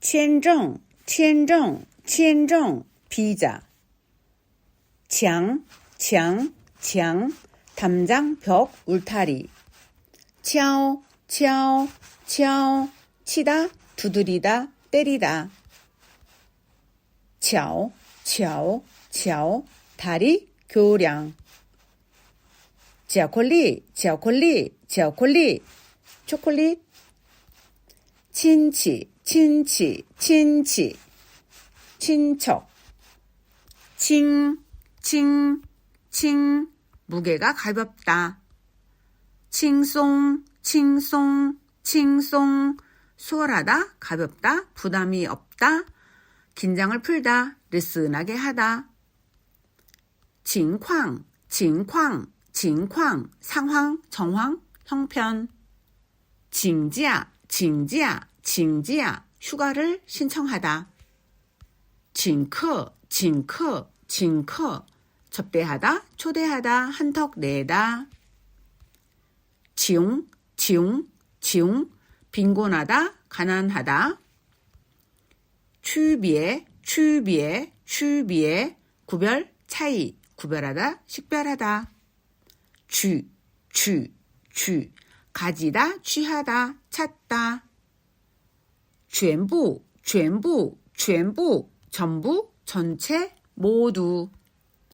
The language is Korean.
签证签证签证비자墙墙墙담장 벽 울타리敲敲敲치다 두드리다 때리다 桥桥桥 다리 교량 巧克力巧克力巧克力 초콜릿 친치 친치, 친치, 친척. 칭, 칭, 칭, 무게가 가볍다. 칭송, 칭송, 칭송, 수월하다, 가볍다, 부담이 없다, 긴장을 풀다, 느슨하게 하다. 징쾅, 징쾅, 징쾅, 상황, 정황, 형편. 징지야, 징지야, 징지야 휴가를 신청하다. 징크 징크 징크 접대하다 초대하다 한턱 내다. 지웅 지웅 지웅 빈곤하다 가난하다. 추비에 추비에 추비에 구별 차이 구별하다 식별하다. 주, 주, 주. 가지다, 취하다, 찾다. 全部全部全部 전부 전체 모두